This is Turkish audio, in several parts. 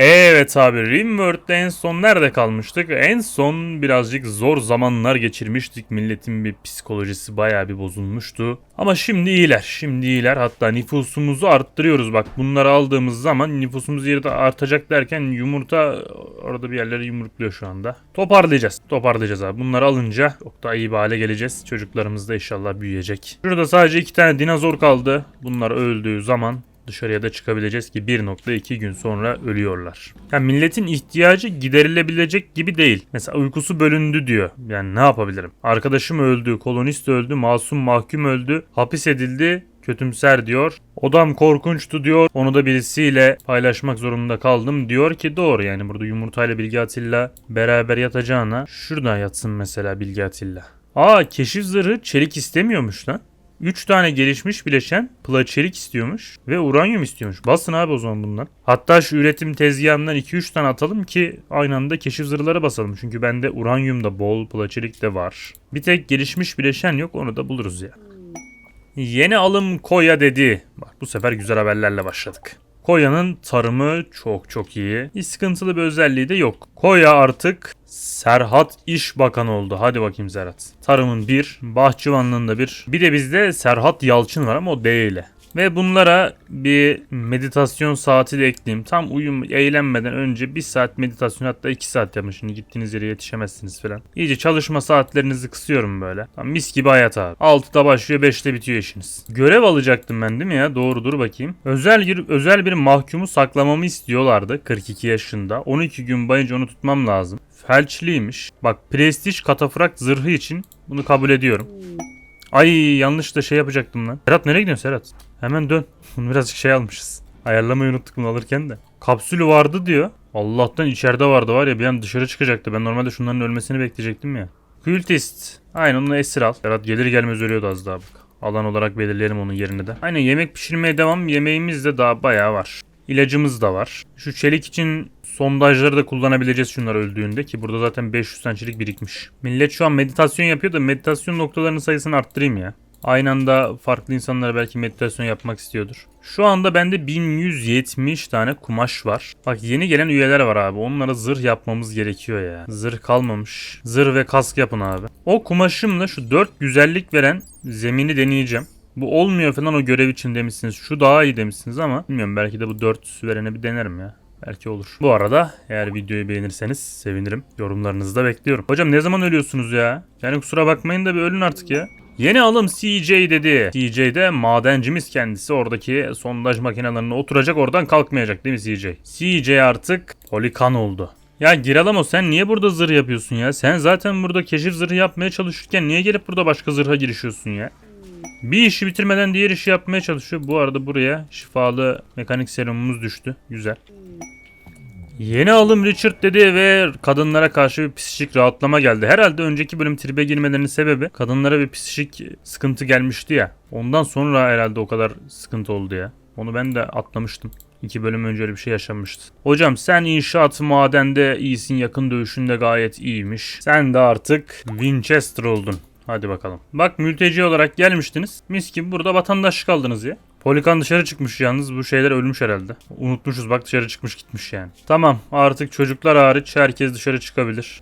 Evet abi Rimworld'de en son nerede kalmıştık? En son birazcık zor zamanlar geçirmiştik. Milletin bir psikolojisi bayağı bir bozulmuştu. Ama şimdi iyiler. Şimdi iyiler. Hatta nüfusumuzu arttırıyoruz. Bak bunları aldığımız zaman nüfusumuz yerde artacak derken yumurta orada bir yerlere yumrukluyor şu anda. Toparlayacağız. Toparlayacağız abi. Bunları alınca çok daha iyi bir hale geleceğiz. Çocuklarımız da inşallah büyüyecek. Şurada sadece iki tane dinozor kaldı. Bunlar öldüğü zaman dışarıya da çıkabileceğiz ki 1.2 gün sonra ölüyorlar. Yani milletin ihtiyacı giderilebilecek gibi değil. Mesela uykusu bölündü diyor. Yani ne yapabilirim? Arkadaşım öldü, kolonist öldü, masum mahkum öldü, hapis edildi, kötümser diyor. Odam korkunçtu diyor. Onu da birisiyle paylaşmak zorunda kaldım diyor ki doğru yani burada yumurtayla Bilge Atilla beraber yatacağına şuradan yatsın mesela Bilge Atilla. Aa keşif zırhı çelik istemiyormuş lan. 3 tane gelişmiş bileşen plaçelik istiyormuş ve uranyum istiyormuş. Basın abi o zaman bundan. Hatta şu üretim tezgahından 2-3 tane atalım ki aynı anda keşif zırhları basalım. Çünkü bende uranyum da bol, plaçelik de var. Bir tek gelişmiş bileşen yok onu da buluruz ya. Yeni alım Koya dedi. Bak bu sefer güzel haberlerle başladık. Koya'nın tarımı çok çok iyi. Hiç sıkıntılı bir özelliği de yok. Koya artık Serhat İş Bakanı oldu. Hadi bakayım Serhat. Tarımın bir, bahçıvanlığın da bir. Bir de bizde Serhat Yalçın var ama o D ile. Ve bunlara bir meditasyon saati de ekleyeyim. Tam uyum eğlenmeden önce bir saat meditasyon hatta iki saat yapın. Şimdi gittiğiniz yere yetişemezsiniz falan. İyice çalışma saatlerinizi kısıyorum böyle. Tam mis gibi hayat abi. 6'da başlıyor 5'te bitiyor işiniz. Görev alacaktım ben değil mi ya? Doğru dur bakayım. Özel bir, özel bir mahkumu saklamamı istiyorlardı 42 yaşında. 12 gün boyunca onu tutmam lazım. Felçliymiş. Bak prestij katafrak zırhı için bunu kabul ediyorum. Ay yanlış da şey yapacaktım lan. Serhat nereye gidiyorsun Serhat? Hemen dön. Bunu birazcık şey almışız. Ayarlamayı unuttuk bunu alırken de. Kapsülü vardı diyor. Allah'tan içeride vardı var ya bir an dışarı çıkacaktı. Ben normalde şunların ölmesini bekleyecektim ya. Kültist. Aynen onu esir al. Serhat gelir gelmez ölüyordu az daha bak. Alan olarak belirleyelim onun yerini de. Aynen yemek pişirmeye devam. Yemeğimiz de daha bayağı var. İlacımız da var. Şu çelik için sondajları da kullanabileceğiz şunlar öldüğünde ki burada zaten 500 tane çelik birikmiş. Millet şu an meditasyon yapıyor da meditasyon noktalarının sayısını arttırayım ya. Aynı anda farklı insanlara belki meditasyon yapmak istiyordur. Şu anda bende 1170 tane kumaş var. Bak yeni gelen üyeler var abi. Onlara zırh yapmamız gerekiyor ya. Zırh kalmamış. Zırh ve kask yapın abi. O kumaşımla şu 4 güzellik veren zemini deneyeceğim. Bu olmuyor falan o görev için demişsiniz. Şu daha iyi demişsiniz ama bilmiyorum belki de bu 4 verene bir denerim ya. Belki olur. Bu arada eğer videoyu beğenirseniz sevinirim. Yorumlarınızı da bekliyorum. Hocam ne zaman ölüyorsunuz ya? Yani kusura bakmayın da bir ölün artık ya. Yeni alım CJ dedi. CJ de madencimiz kendisi. Oradaki sondaj makinelerine oturacak oradan kalkmayacak değil mi CJ? CJ artık polikan oldu. Ya Giralamo sen niye burada zırh yapıyorsun ya? Sen zaten burada keşif zırhı yapmaya çalışırken niye gelip burada başka zırha girişiyorsun ya? Bir işi bitirmeden diğer işi yapmaya çalışıyor. Bu arada buraya şifalı mekanik serumumuz düştü. Güzel. Yeni alım Richard dedi ve kadınlara karşı bir psikik rahatlama geldi. Herhalde önceki bölüm tribe girmelerinin sebebi kadınlara bir psikik sıkıntı gelmişti ya. Ondan sonra herhalde o kadar sıkıntı oldu ya. Onu ben de atlamıştım. İki bölüm önce öyle bir şey yaşanmıştı. Hocam sen inşaat madende iyisin yakın dövüşünde gayet iyiymiş. Sen de artık Winchester oldun. Hadi bakalım. Bak mülteci olarak gelmiştiniz. Mis gibi burada vatandaşlık aldınız ya. Polikan dışarı çıkmış yalnız. Bu şeyler ölmüş herhalde. Unutmuşuz. Bak dışarı çıkmış gitmiş yani. Tamam. Artık çocuklar hariç herkes dışarı çıkabilir.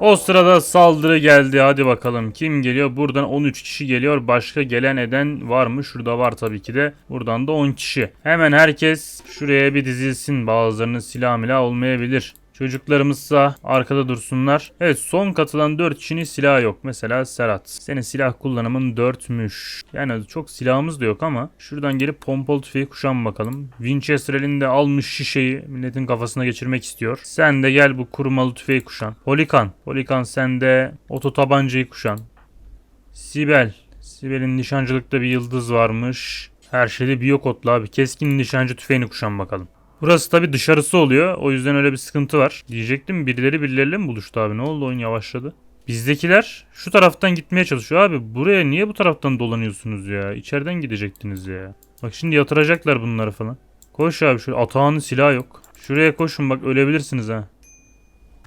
O sırada saldırı geldi. Hadi bakalım. Kim geliyor? Buradan 13 kişi geliyor. Başka gelen eden var mı? Şurada var tabii ki de. Buradan da 10 kişi. Hemen herkes şuraya bir dizilsin. Bazılarının silah milah olmayabilir Çocuklarımızsa arkada dursunlar. Evet son katılan 4 kişinin silahı yok. Mesela Serhat. Senin silah kullanımın 4'müş. Yani çok silahımız da yok ama şuradan gelip pompalı tüfeği kuşan bakalım. Winchester elinde almış şişeyi milletin kafasına geçirmek istiyor. Sen de gel bu kurumalı tüfeği kuşan. Polikan. Polikan sen de oto tabancayı kuşan. Sibel. Sibel'in nişancılıkta bir yıldız varmış. Her şeyde biyokotlu abi. Keskin nişancı tüfeğini kuşan bakalım. Burası tabi dışarısı oluyor. O yüzden öyle bir sıkıntı var. Diyecektim birileri birileriyle mi buluştu abi? Ne oldu oyun yavaşladı. Bizdekiler şu taraftan gitmeye çalışıyor. Abi buraya niye bu taraftan dolanıyorsunuz ya? İçeriden gidecektiniz ya. Bak şimdi yatıracaklar bunları falan. Koş abi şu atağının silahı yok. Şuraya koşun bak ölebilirsiniz ha.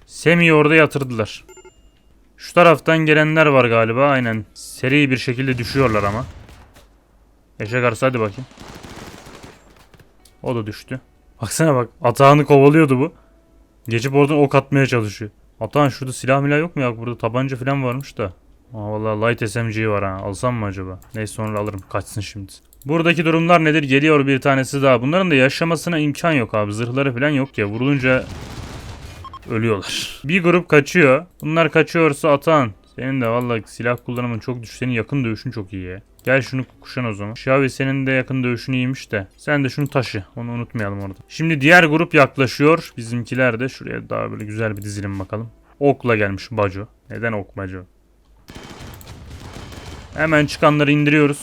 Semi'yi orada yatırdılar. Şu taraftan gelenler var galiba aynen. Seri bir şekilde düşüyorlar ama. Eşek arısı hadi bakayım. O da düştü. Baksana bak. Atağını kovalıyordu bu. Geçip oradan ok atmaya çalışıyor. Atahan şurada silah milah yok mu ya? Burada tabanca falan varmış da. Aa vallahi light SMG var ha. Alsam mı acaba? Neyse sonra alırım. Kaçsın şimdi. Buradaki durumlar nedir? Geliyor bir tanesi daha. Bunların da yaşamasına imkan yok abi. Zırhları falan yok ya. Vurulunca ölüyorlar. Bir grup kaçıyor. Bunlar kaçıyorsa atan. Senin de vallahi silah kullanımın çok düşük. Senin yakın dövüşün çok iyi ya. Gel şunu kuşan o zaman. Şavi senin de yakın dövüşün iyiymiş de. Sen de şunu taşı. Onu unutmayalım orada. Şimdi diğer grup yaklaşıyor. Bizimkiler de şuraya daha böyle güzel bir dizilim bakalım. Okla gelmiş Baco. Neden ok Baco? Hemen çıkanları indiriyoruz.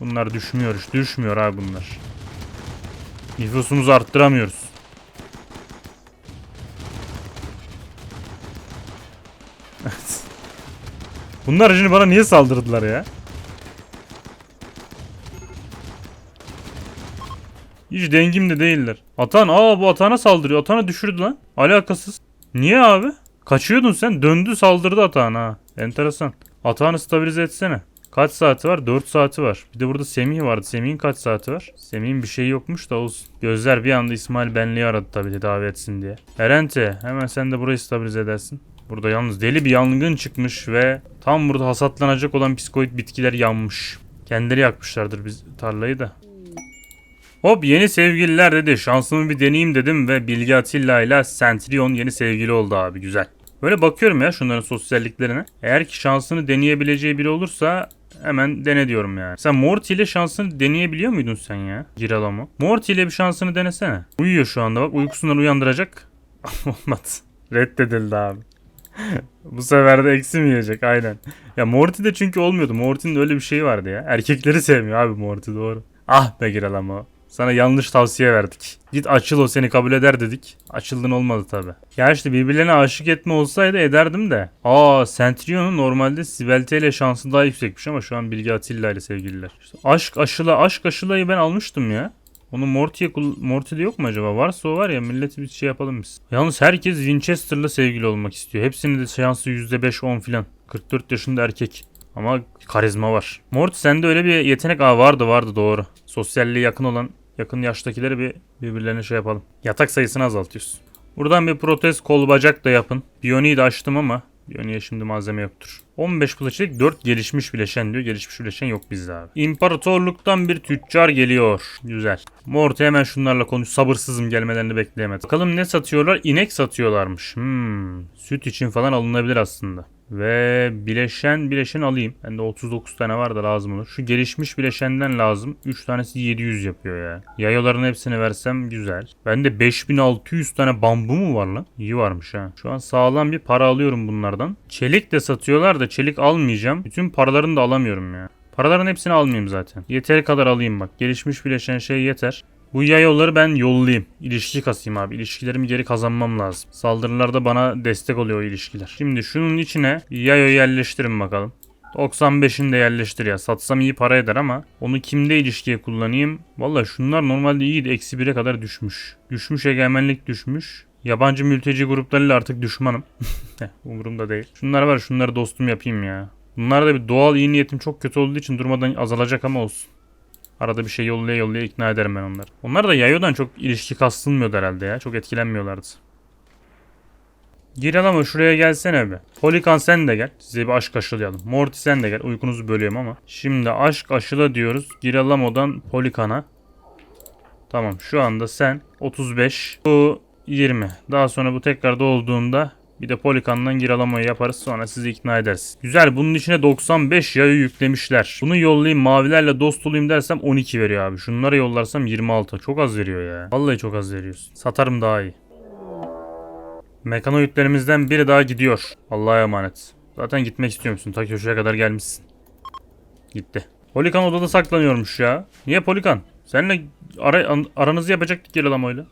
Bunlar düşmüyor. Düşmüyor abi bunlar. Nüfusumuzu arttıramıyoruz. Bunlar şimdi bana niye saldırdılar ya? Hiç dengimde değiller. Atan aa bu Atan'a saldırıyor. Atan'a düşürdü lan. Alakasız. Niye abi? Kaçıyordun sen. Döndü saldırdı Atan ha. Enteresan. Atağını stabilize etsene. Kaç saati var? 4 saati var. Bir de burada Semih vardı. Semih'in kaç saati var? Semih'in bir şey yokmuş da olsun. Gözler bir anda İsmail Benli'yi aradı tabii tedavi etsin diye. Erente hemen sen de burayı stabilize edersin. Burada yalnız deli bir yangın çıkmış ve tam burada hasatlanacak olan psikoid bitkiler yanmış. Kendileri yakmışlardır biz tarlayı da. Hop yeni sevgililer dedi. Şansımı bir deneyeyim dedim ve Bilge Atilla ile Centurion yeni sevgili oldu abi güzel. Böyle bakıyorum ya şunların sosyalliklerine. Eğer ki şansını deneyebileceği biri olursa hemen dene diyorum yani. Sen Morty ile şansını deneyebiliyor muydun sen ya? Giralamo. Morty ile bir şansını denesene. Uyuyor şu anda bak uykusundan uyandıracak. Olmadı. Reddedildi abi. Bu sefer de eksi mi yiyecek aynen. Ya Morty de çünkü olmuyordu. Morty'nin öyle bir şeyi vardı ya. Erkekleri sevmiyor abi Morty doğru. Ah be Giralamo. Sana yanlış tavsiye verdik. Git açıl o seni kabul eder dedik. Açıldın olmadı tabi. Ya işte birbirlerine aşık etme olsaydı ederdim de. Aa Centurion'un normalde Sibel'te ile şansı daha yüksekmiş ama şu an Bilge Atilla ile sevgililer. İşte aşk aşıla aşk aşılayı ben almıştım ya. Onu Morty'ye Morty'de yok mu acaba? Varsa o var ya milleti bir şey yapalım biz. Yalnız herkes Winchester'la sevgili olmak istiyor. Hepsinin de şansı %5-10 filan. 44 yaşında erkek. Ama karizma var. Morty sende öyle bir yetenek Aa, vardı vardı doğru. Sosyalliğe yakın olan yakın yaştakileri bir birbirlerine şey yapalım. Yatak sayısını azaltıyoruz. Buradan bir protez kol bacak da yapın. Biyoni'yi de açtım ama Biyoni'ye şimdi malzeme yoktur. 15 kılıçlık 4 gelişmiş bileşen diyor. Gelişmiş bileşen yok bizde abi. İmparatorluktan bir tüccar geliyor. Güzel. Morty hemen şunlarla konuş. Sabırsızım gelmelerini bekleyemedim. Bakalım ne satıyorlar? İnek satıyorlarmış. Hmm. Süt için falan alınabilir aslında. Ve bileşen bileşen alayım. Bende 39 tane var da lazım olur. Şu gelişmiş bileşenden lazım. 3 tanesi 700 yapıyor ya. Yayoların hepsini versem güzel. Bende 5600 tane bambu mu var lan? İyi varmış ha. Şu an sağlam bir para alıyorum bunlardan. Çelik de satıyorlar da çelik almayacağım. Bütün paralarını da alamıyorum ya. Paraların hepsini almayayım zaten. Yeteri kadar alayım bak. Gelişmiş bileşen şey yeter. Bu yayolları ben yollayayım. İlişki kasayım abi. İlişkilerimi geri kazanmam lazım. Saldırılarda bana destek oluyor o ilişkiler. Şimdi şunun içine yayo yerleştirin bakalım. 95'ini de yerleştir ya. Satsam iyi para eder ama onu kimde ilişkiye kullanayım? Valla şunlar normalde iyiydi. Eksi 1'e kadar düşmüş. Düşmüş egemenlik düşmüş. Yabancı mülteci gruplarıyla artık düşmanım. Umurumda değil. Şunlar var şunları dostum yapayım ya. Bunlar da bir doğal iyi niyetim çok kötü olduğu için durmadan azalacak ama olsun. Arada bir şey yollaya yollaya ikna ederim ben onları. Onlar da Yayo'dan çok ilişki kastılmıyordu herhalde ya. Çok etkilenmiyorlardı. Giral ama şuraya gelsene be. Polikan sen de gel. Size bir aşk aşılayalım. Morty sen de gel. Uykunuzu bölüyorum ama. Şimdi aşk aşıla diyoruz. Giralamo'dan Polikan'a. Tamam şu anda sen 35. Bu 20. Daha sonra bu tekrar dolduğunda bir de Polikan'dan Giralamo'yu yaparız sonra sizi ikna ederiz. Güzel bunun içine 95 yayı yüklemişler. Bunu yollayayım mavilerle dost olayım dersem 12 veriyor abi. Şunları yollarsam 26. Çok az veriyor ya. Vallahi çok az veriyorsun. Satarım daha iyi. Mekanoidlerimizden biri daha gidiyor. Allah'a emanet. Zaten gitmek istiyormuşsun. Ta köşeye kadar gelmişsin. Gitti. Polikan odada saklanıyormuş ya. Niye Polikan? Seninle ara, an- aranızı yapacaktık Giralamo'yla.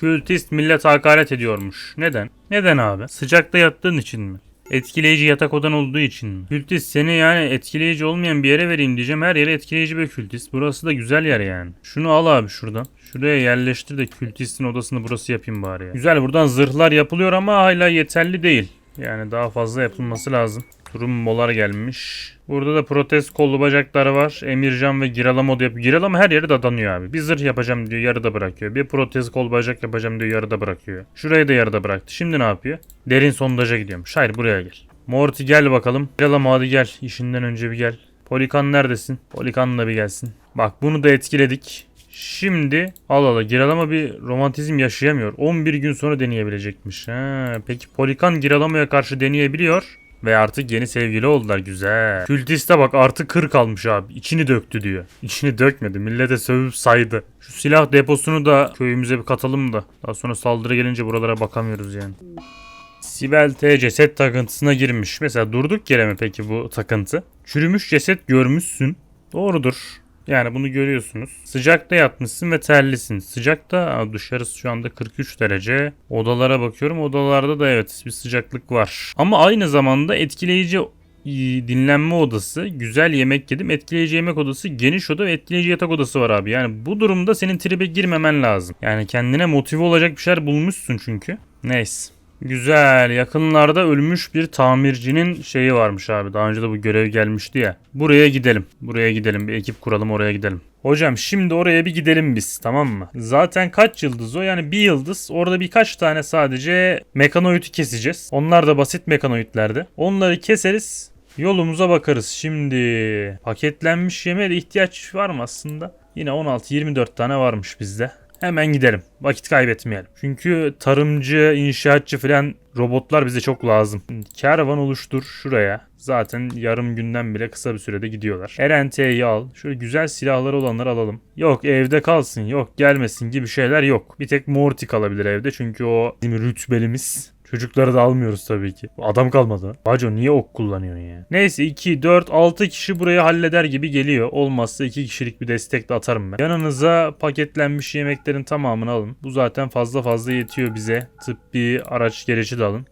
Kültist millet hakaret ediyormuş. Neden? Neden abi? Sıcakta yattığın için mi? Etkileyici yatak odan olduğu için mi? Kültist seni yani etkileyici olmayan bir yere vereyim diyeceğim. Her yere etkileyici bir kültist. Burası da güzel yer yani. Şunu al abi şuradan. Şuraya yerleştir de kültistin odasını burası yapayım bari ya. Güzel buradan zırhlar yapılıyor ama hala yeterli değil. Yani daha fazla yapılması lazım. Trumbolar gelmiş. Burada da protez kollu bacakları var. Emircan ve Giralamo da yapıyor. Giralamo her yere dadanıyor abi. Bir zırh yapacağım diyor yarıda bırakıyor. Bir protez kol bacak yapacağım diyor yarıda bırakıyor. Şurayı da yarıda bıraktı. Şimdi ne yapıyor? Derin sondaja gidiyormuş. Hayır buraya gel. Morty gel bakalım. Giralamo hadi gel. İşinden önce bir gel. Polikan neredesin? Polikan da bir gelsin. Bak bunu da etkiledik. Şimdi al ala Giralama bir romantizm yaşayamıyor. 11 gün sonra deneyebilecekmiş. Ha, peki Polikan Giralama'ya karşı deneyebiliyor. Ve artık yeni sevgili oldular güzel. Kültiste bak artı 40 almış abi. İçini döktü diyor. İçini dökmedi. Millete sövüp saydı. Şu silah deposunu da köyümüze bir katalım da. Daha sonra saldırı gelince buralara bakamıyoruz yani. Sibel T ceset takıntısına girmiş. Mesela durduk yere mi peki bu takıntı? Çürümüş ceset görmüşsün. Doğrudur. Yani bunu görüyorsunuz. Sıcakta yatmışsın ve terlisin. Sıcakta dışarısı şu anda 43 derece. Odalara bakıyorum. Odalarda da evet bir sıcaklık var. Ama aynı zamanda etkileyici dinlenme odası, güzel yemek yedim. Etkileyici yemek odası, geniş oda ve etkileyici yatak odası var abi. Yani bu durumda senin tribe girmemen lazım. Yani kendine motive olacak bir şeyler bulmuşsun çünkü. Neyse. Güzel. Yakınlarda ölmüş bir tamircinin şeyi varmış abi. Daha önce de bu görev gelmişti ya. Buraya gidelim. Buraya gidelim. Bir ekip kuralım oraya gidelim. Hocam şimdi oraya bir gidelim biz tamam mı? Zaten kaç yıldız o? Yani bir yıldız. Orada birkaç tane sadece mekanoidi keseceğiz. Onlar da basit mekanoidlerdi. Onları keseriz. Yolumuza bakarız. Şimdi paketlenmiş yemeğe de ihtiyaç var mı aslında? Yine 16-24 tane varmış bizde. Hemen gidelim. Vakit kaybetmeyelim. Çünkü tarımcı, inşaatçı falan robotlar bize çok lazım. Kervan oluştur şuraya. Zaten yarım günden bile kısa bir sürede gidiyorlar. Erente'yi al. Şöyle güzel silahları olanları alalım. Yok evde kalsın, yok gelmesin gibi şeyler yok. Bir tek Morty kalabilir evde çünkü o bizim rütbelimiz. Çocukları da almıyoruz tabii ki. Adam kalmadı. Baco niye ok kullanıyorsun ya? Neyse 2, 4, 6 kişi burayı halleder gibi geliyor. Olmazsa 2 kişilik bir destek de atarım ben. Yanınıza paketlenmiş yemeklerin tamamını alın. Bu zaten fazla fazla yetiyor bize. Tıbbi araç gereci de alın.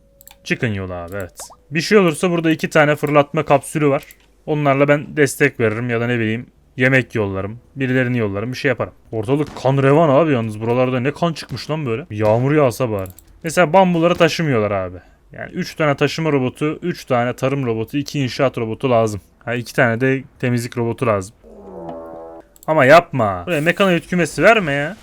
Çıkın yola abi evet. Bir şey olursa burada iki tane fırlatma kapsülü var. Onlarla ben destek veririm ya da ne bileyim yemek yollarım. Birilerini yollarım bir şey yaparım. Ortalık kan revan abi yalnız buralarda ne kan çıkmış lan böyle. Yağmur yağsa bari. Mesela bambuları taşımıyorlar abi. Yani 3 tane taşıma robotu, 3 tane tarım robotu, 2 inşaat robotu lazım. Ha 2 tane de temizlik robotu lazım. Ama yapma. Buraya mekanoid kümesi verme ya.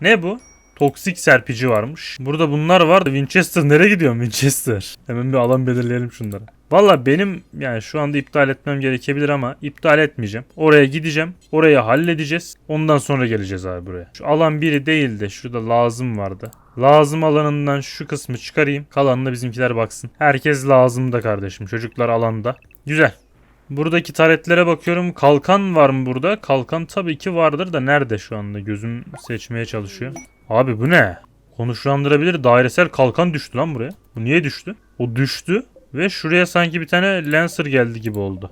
Ne bu? Toksik serpici varmış. Burada bunlar var. Winchester nereye gidiyorsun Winchester? Hemen bir alan belirleyelim şunlara. Valla benim yani şu anda iptal etmem gerekebilir ama iptal etmeyeceğim. Oraya gideceğim. Orayı halledeceğiz. Ondan sonra geleceğiz abi buraya. Şu alan biri değil de şurada lazım vardı. Lazım alanından şu kısmı çıkarayım. Kalanına bizimkiler baksın. Herkes lazım da kardeşim. Çocuklar alanda. Güzel. Buradaki taretlere bakıyorum. Kalkan var mı burada? Kalkan tabii ki vardır da nerede şu anda? Gözüm seçmeye çalışıyor. Abi bu ne? Konuşlandırabilir dairesel kalkan düştü lan buraya. Bu niye düştü? O düştü ve şuraya sanki bir tane Lancer geldi gibi oldu.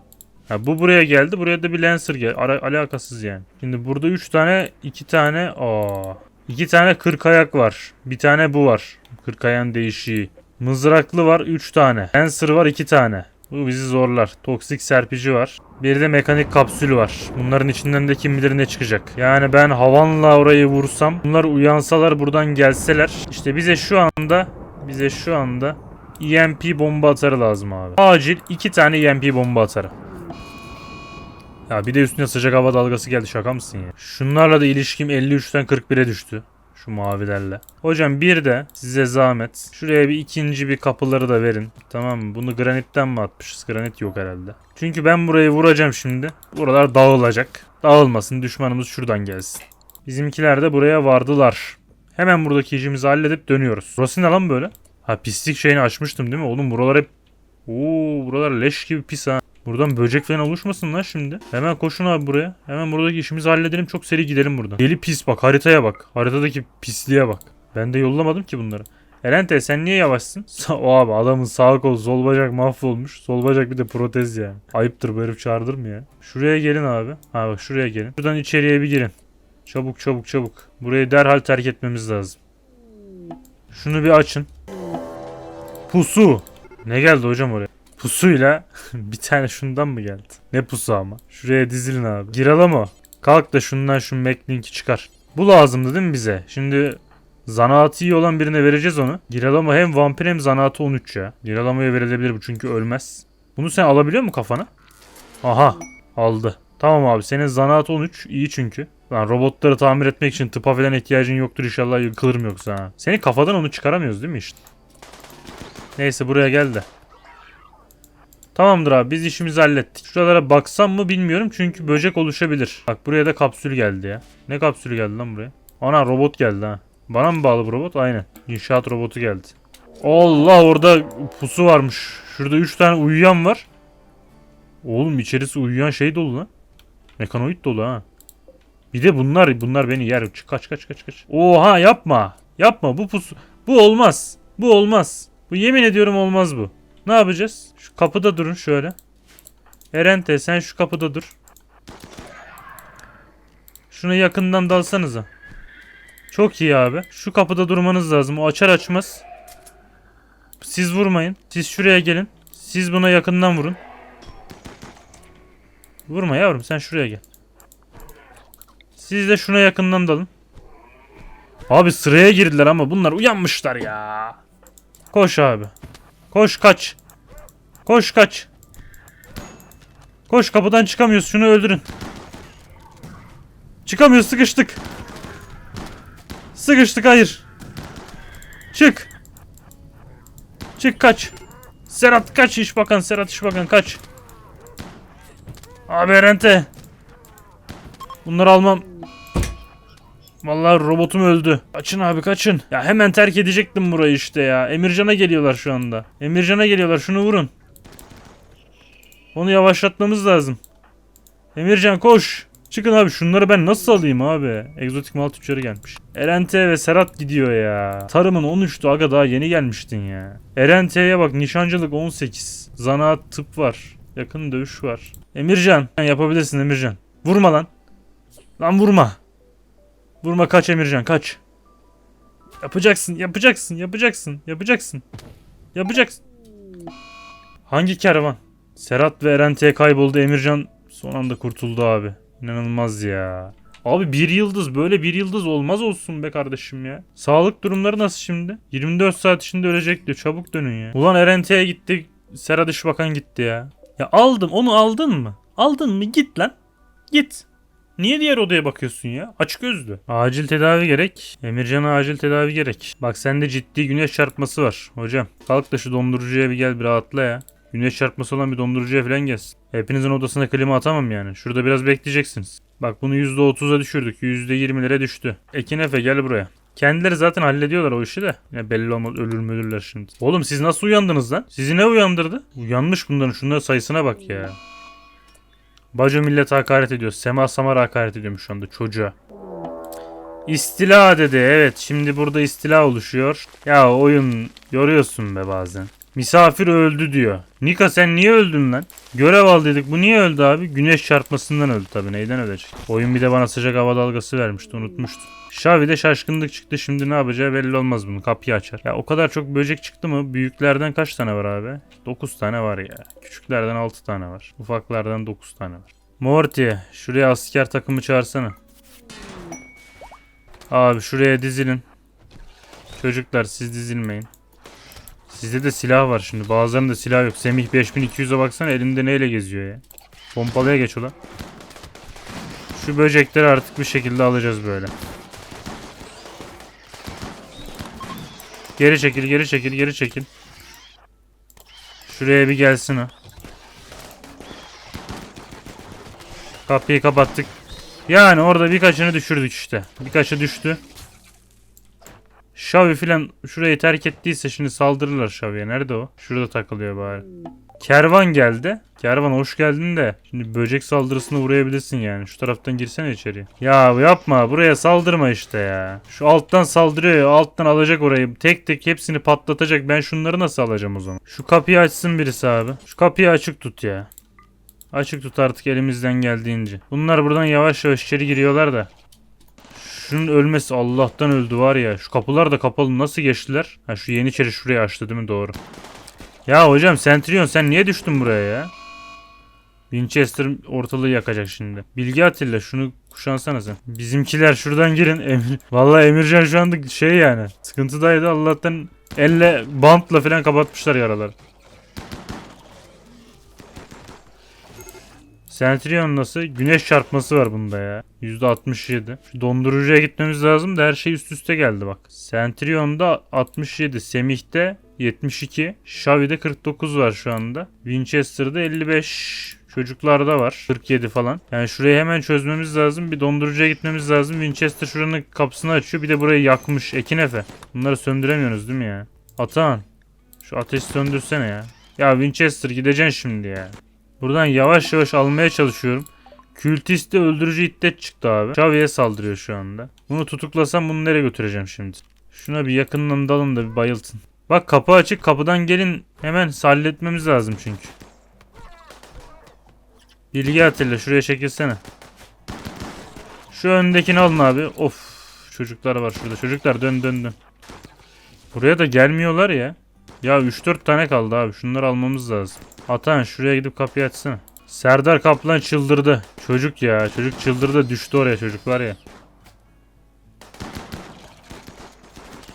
Ha, bu buraya geldi. Buraya da bir Lancer geldi. Ara- alakasız yani. Şimdi burada 3 tane 2 tane aa 2 tane 40 ayak var. Bir tane bu var. 40 ayağın değişiği. Mızraklı var 3 tane. Lancer var 2 tane. Bu bizi zorlar. Toksik serpici var. Bir de mekanik kapsül var. Bunların içinden de kim bilir ne çıkacak. Yani ben havanla orayı vursam, bunlar uyansalar buradan gelseler. İşte bize şu anda, bize şu anda EMP bomba atarı lazım abi. Acil iki tane EMP bomba atarı. Ya bir de üstüne sıcak hava dalgası geldi şaka mısın ya? Şunlarla da ilişkim 53'ten 41'e düştü. Şu mavilerle. Hocam bir de size zahmet. Şuraya bir ikinci bir kapıları da verin. Tamam mı? Bunu granitten mi atmışız? Granit yok herhalde. Çünkü ben burayı vuracağım şimdi. Buralar dağılacak. Dağılmasın düşmanımız şuradan gelsin. Bizimkiler de buraya vardılar. Hemen buradaki işimizi halledip dönüyoruz. Burası ne lan böyle? Ha pislik şeyini açmıştım değil mi? Oğlum buralar hep... Oo buralar leş gibi pis ha. Buradan böcek falan oluşmasın lan şimdi. Hemen koşun abi buraya. Hemen buradaki işimizi halledelim. Çok seri gidelim buradan. Deli pis bak haritaya bak. Haritadaki pisliğe bak. Ben de yollamadım ki bunları. Erente sen niye yavaşsın? O abi adamın sağ kol sol bacak mahvolmuş. Sol bacak bir de protez yani. Ayıptır bu herif çağırdır mı ya? Şuraya gelin abi. Ha bak şuraya gelin. Şuradan içeriye bir girin. Çabuk çabuk çabuk. Burayı derhal terk etmemiz lazım. Şunu bir açın. Pusu. Ne geldi hocam oraya? Pusuyla bir tane şundan mı geldi? Ne pusu ama? Şuraya dizilin abi. Giralama. Kalk da şundan şu Maclink'i çıkar. Bu lazımdı değil mi bize? Şimdi zanaatı iyi olan birine vereceğiz onu. Giralama hem vampir hem zanaatı 13 ya. Giralama'ya verilebilir bu çünkü ölmez. Bunu sen alabiliyor musun kafana? Aha aldı. Tamam abi senin zanaat 13 iyi çünkü. Lan robotları tamir etmek için tıpa falan ihtiyacın yoktur inşallah yıkılırım yoksa ha. Senin kafadan onu çıkaramıyoruz değil mi işte? Neyse buraya gel de. Tamamdır abi biz işimizi hallettik. Şuralara baksam mı bilmiyorum çünkü böcek oluşabilir. Bak buraya da kapsül geldi ya. Ne kapsülü geldi lan buraya? Ana robot geldi ha. Bana mı bağlı bu robot? Aynen. İnşaat robotu geldi. Allah orada pusu varmış. Şurada 3 tane uyuyan var. Oğlum içerisi uyuyan şey dolu lan. Mekanoid dolu ha. Bir de bunlar bunlar beni yer. Kaç kaç kaç kaç. Oha yapma. Yapma bu pusu. Bu olmaz. Bu olmaz. Bu yemin ediyorum olmaz bu. Ne yapacağız? Şu kapıda durun şöyle. Erente sen şu kapıda dur. Şunu yakından dalsanıza. Çok iyi abi. Şu kapıda durmanız lazım. O açar açmaz. Siz vurmayın. Siz şuraya gelin. Siz buna yakından vurun. Vurma yavrum sen şuraya gel. Siz de şuna yakından dalın. Abi sıraya girdiler ama bunlar uyanmışlar ya. Koş abi. Koş kaç. Koş kaç. Koş kapıdan çıkamıyoruz. Şunu öldürün. Çıkamıyoruz sıkıştık. Sıkıştık hayır. Çık. Çık kaç. Serhat kaç iş bakan Serhat iş bakan kaç. Abi Erente. Bunları almam. Vallahi robotum öldü. Kaçın abi kaçın. Ya hemen terk edecektim burayı işte ya. Emircan'a geliyorlar şu anda. Emircan'a geliyorlar şunu vurun. Onu yavaşlatmamız lazım. Emircan koş. Çıkın abi şunları ben nasıl alayım abi? Egzotik mal tüccarı gelmiş. Erente ve Serhat gidiyor ya. Tarımın 13'tü aga daha yeni gelmiştin ya. Erente'ye bak nişancılık 18. Zanaat tıp var. Yakın dövüş var. Emircan yapabilirsin Emircan. Vurma lan. Lan vurma. Vurma kaç Emircan kaç. Yapacaksın yapacaksın yapacaksın yapacaksın. Yapacaksın. Hangi kervan? Serhat ve Erente'ye kayboldu Emircan son anda kurtuldu abi. İnanılmaz ya. Abi bir yıldız böyle bir yıldız olmaz olsun be kardeşim ya. Sağlık durumları nasıl şimdi? 24 saat içinde ölecek diyor. Çabuk dönün ya. Ulan Erente'ye gitti. Serhat İşbakan gitti ya. Ya aldım onu aldın mı? Aldın mı? Git lan. Git. Niye diğer odaya bakıyorsun ya? Aç gözlü. Acil tedavi gerek. Emircan'a acil tedavi gerek. Bak sende ciddi güneş çarpması var hocam. Kalk da şu dondurucuya bir gel bir rahatla ya. Güneş çarpması olan bir dondurucuya falan gelsin. Hepinizin odasına klima atamam yani. Şurada biraz bekleyeceksiniz. Bak bunu %30'a düşürdük. %20'lere düştü. Ekin Efe gel buraya. Kendileri zaten hallediyorlar o işi de. Ya belli olmaz ölür mü ölürler şimdi. Oğlum siz nasıl uyandınız lan? Sizi ne uyandırdı? Uyanmış bunların şunların sayısına bak ya. Baco millet hakaret ediyor. Sema Samar hakaret ediyormuş şu anda çocuğa. İstila dedi. Evet şimdi burada istila oluşuyor. Ya oyun yoruyorsun be bazen. Misafir öldü diyor. Nika sen niye öldün lan? Görev al dedik. Bu niye öldü abi? Güneş çarpmasından öldü tabii. Neyden ölecek? Oyun bir de bana sıcak hava dalgası vermişti. Unutmuştum. Şavi'de şaşkınlık çıktı. Şimdi ne yapacağı belli olmaz bunun. Kapıyı açar. Ya o kadar çok böcek çıktı mı? Büyüklerden kaç tane var abi? 9 tane var ya. Küçüklerden 6 tane var. Ufaklardan 9 tane var. Morty şuraya asker takımı çağırsana. Abi şuraya dizilin. Çocuklar siz dizilmeyin. Sizde de silah var şimdi. Bazılarında silah yok. Semih 5200'e baksana elinde neyle geziyor ya. Pompalıya geç ulan. Şu böcekleri artık bir şekilde alacağız böyle. Geri çekil, geri çekil, geri çekil. Şuraya bir gelsin o. Kapıyı kapattık. Yani orada birkaçını düşürdük işte. Birkaçı düştü. Şavi filan şurayı terk ettiyse şimdi saldırırlar Şavi'ye. Nerede o? Şurada takılıyor bari. Kervan geldi. Kervan hoş geldin de. Şimdi böcek saldırısına uğrayabilirsin yani. Şu taraftan girsene içeriye. Ya yapma buraya saldırma işte ya. Şu alttan saldırıyor ya. Alttan alacak orayı. Tek tek hepsini patlatacak. Ben şunları nasıl alacağım o zaman? Şu kapıyı açsın birisi abi. Şu kapıyı açık tut ya. Açık tut artık elimizden geldiğince. Bunlar buradan yavaş yavaş içeri giriyorlar da. Şunun ölmesi Allah'tan öldü var ya. Şu kapılar da kapalı nasıl geçtiler? Ha şu yeniçeri şurayı açtı değil mi? Doğru. Ya hocam Centurion sen niye düştün buraya ya? Winchester ortalığı yakacak şimdi. Bilgi Atilla şunu kuşansana sen. Bizimkiler şuradan girin. Emir. Vallahi Emircan şu anda şey yani. Sıkıntıdaydı Allah'tan elle bantla falan kapatmışlar yaralar. Centurion nasıl? Güneş çarpması var bunda ya. %67. Şu dondurucuya gitmemiz lazım da her şey üst üste geldi bak. Centurion'da 67. Semih'te 72. Xavi'de 49 var şu anda. Winchester'da 55. Çocuklarda var. 47 falan. Yani şurayı hemen çözmemiz lazım. Bir dondurucuya gitmemiz lazım. Winchester şuranın kapısını açıyor. Bir de burayı yakmış. Ekin Efe. Bunları söndüremiyoruz değil mi ya? Atan. Şu ateşi söndürsene ya. Ya Winchester gideceksin şimdi ya. Buradan yavaş yavaş almaya çalışıyorum. Kültiste öldürücü iddet çıktı abi. Xavi'ye saldırıyor şu anda. Bunu tutuklasam bunu nereye götüreceğim şimdi? Şuna bir yakından dalın da bir bayıltın. Bak kapı açık kapıdan gelin hemen halletmemiz lazım çünkü. Bilgi Atilla şuraya çekilsene. Şu öndekini alın abi. Of çocuklar var şurada. Çocuklar dön dön dön. Buraya da gelmiyorlar ya. Ya 3-4 tane kaldı abi. Şunları almamız lazım. Atan şuraya gidip kapıyı açsana. Serdar Kaplan çıldırdı. Çocuk ya. Çocuk çıldırdı. Düştü oraya çocuk var ya.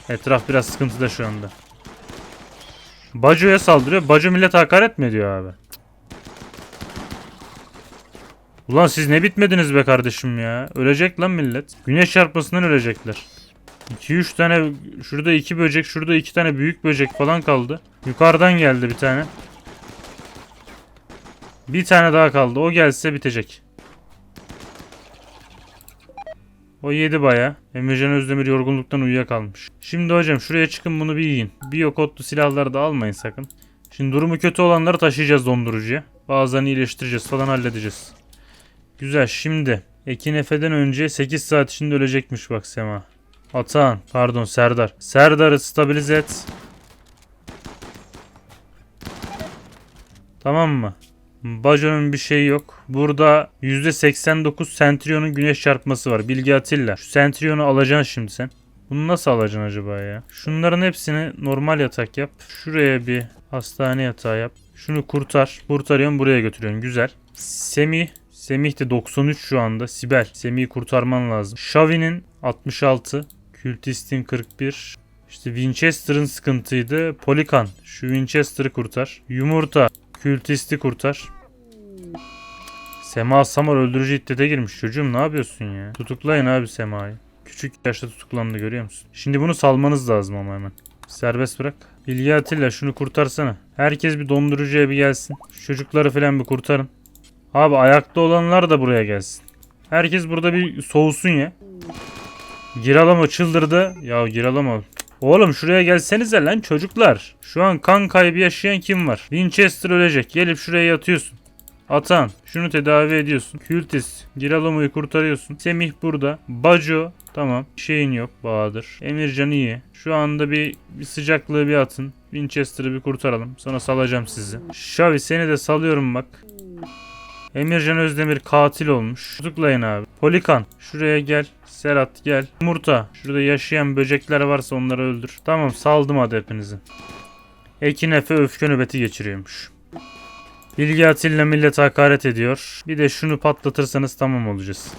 Etraf biraz sıkıntıda şu anda. Baco'ya saldırıyor. Baco millet hakaret mi ediyor abi? Ulan siz ne bitmediniz be kardeşim ya. Ölecek lan millet. Güneş çarpmasından ölecekler. 2-3 tane şurada 2 böcek şurada 2 tane büyük böcek falan kaldı. Yukarıdan geldi bir tane. Bir tane daha kaldı. O gelse bitecek. O yedi baya. Emrecan Özdemir yorgunluktan uyuyakalmış. Şimdi hocam şuraya çıkın bunu bir yiyin. Biyokotlu silahları da almayın sakın. Şimdi durumu kötü olanları taşıyacağız dondurucuya. Bazılarını iyileştireceğiz falan halledeceğiz. Güzel şimdi. Ekin Efe'den önce 8 saat içinde ölecekmiş bak Sema. Atan pardon Serdar. Serdar'ı stabilize et. Tamam mı? Bajo'nun bir şeyi yok. Burada %89 Centurion'un güneş çarpması var. Bilgi Atilla. Şu Centurion'u alacaksın şimdi sen. Bunu nasıl alacaksın acaba ya? Şunların hepsini normal yatak yap. Şuraya bir hastane yatağı yap. Şunu kurtar. Kurtarıyorsun buraya götürüyorsun. Güzel. Semih. Semih de 93 şu anda. Sibel. Semih'i kurtarman lazım. Xavi'nin 66. Kültist'in 41. İşte Winchester'ın sıkıntıydı. Polikan. Şu Winchester'ı kurtar. Yumurta. Kültisti kurtar. Sema Samar öldürücü iddete girmiş. Çocuğum ne yapıyorsun ya? Tutuklayın abi Sema'yı. Küçük yaşta tutuklandı görüyor musun? Şimdi bunu salmanız lazım ama hemen. Serbest bırak. Bilgi Atilla şunu kurtarsana. Herkes bir dondurucuya bir gelsin. Şu çocukları falan bir kurtarın. Abi ayakta olanlar da buraya gelsin. Herkes burada bir soğusun ya. Giralama çıldırdı. Ya giralama. Oğlum şuraya gelsenize lan çocuklar. Şu an kan kaybı yaşayan kim var? Winchester ölecek. Gelip şuraya yatıyorsun. Atan şunu tedavi ediyorsun. Kültis Giralamo'yu kurtarıyorsun. Semih burada. Baco tamam. Şeyin yok Bahadır. Emircan iyi. Şu anda bir, bir sıcaklığı bir atın. Winchester'ı bir kurtaralım. Sonra salacağım sizi. Şavi seni de salıyorum bak. Emircan Özdemir katil olmuş. Tutuklayın abi. Polikan şuraya gel. Serhat gel. Yumurta. Şurada yaşayan böcekler varsa onları öldür. Tamam saldım hadi hepinizi. Ekin Efe öfke nöbeti geçiriyormuş. Bilgi Atilla millet hakaret ediyor. Bir de şunu patlatırsanız tamam olacağız.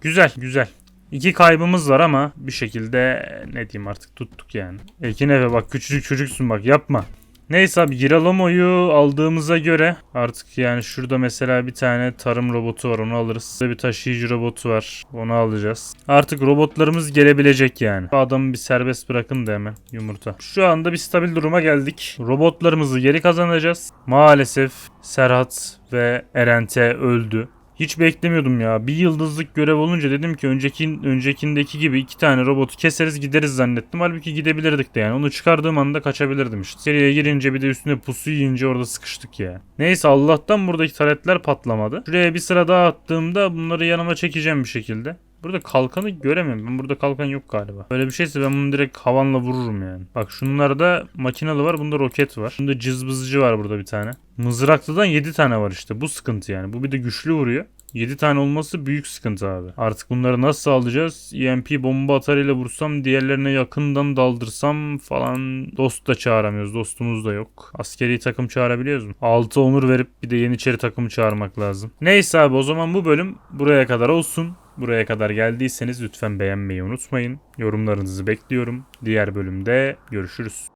Güzel güzel. İki kaybımız var ama bir şekilde ne diyeyim artık tuttuk yani. Ekin Efe bak küçücük çocuksun bak yapma. Neyse abi Giralamo'yu aldığımıza göre artık yani şurada mesela bir tane tarım robotu var onu alırız. Burada bir taşıyıcı robotu var onu alacağız. Artık robotlarımız gelebilecek yani. Adamı bir serbest bırakın da hemen yumurta. Şu anda bir stabil duruma geldik. Robotlarımızı geri kazanacağız. Maalesef Serhat ve Erente öldü. Hiç beklemiyordum ya. Bir yıldızlık görev olunca dedim ki önceki öncekindeki gibi iki tane robotu keseriz gideriz zannettim. Halbuki gidebilirdik de yani. Onu çıkardığım anda kaçabilirdim işte. Seriye girince bir de üstüne pusu yiyince orada sıkıştık ya. Neyse Allah'tan buradaki taretler patlamadı. Şuraya bir sıra daha attığımda bunları yanıma çekeceğim bir şekilde. Burada kalkanı göremiyorum. Ben burada kalkan yok galiba. Böyle bir şeyse ben bunu direkt havanla vururum yani. Bak şunlarda makinalı var. Bunda roket var. Bunda cızbızcı var burada bir tane. Mızraklıdan 7 tane var işte. Bu sıkıntı yani. Bu bir de güçlü vuruyor. 7 tane olması büyük sıkıntı abi. Artık bunları nasıl alacağız? EMP bomba atarıyla vursam diğerlerine yakından daldırsam falan dost da çağıramıyoruz. Dostumuz da yok. Askeri takım çağırabiliyoruz mu? 6 onur verip bir de yeniçeri takımı çağırmak lazım. Neyse abi o zaman bu bölüm buraya kadar olsun. Buraya kadar geldiyseniz lütfen beğenmeyi unutmayın. Yorumlarınızı bekliyorum. Diğer bölümde görüşürüz.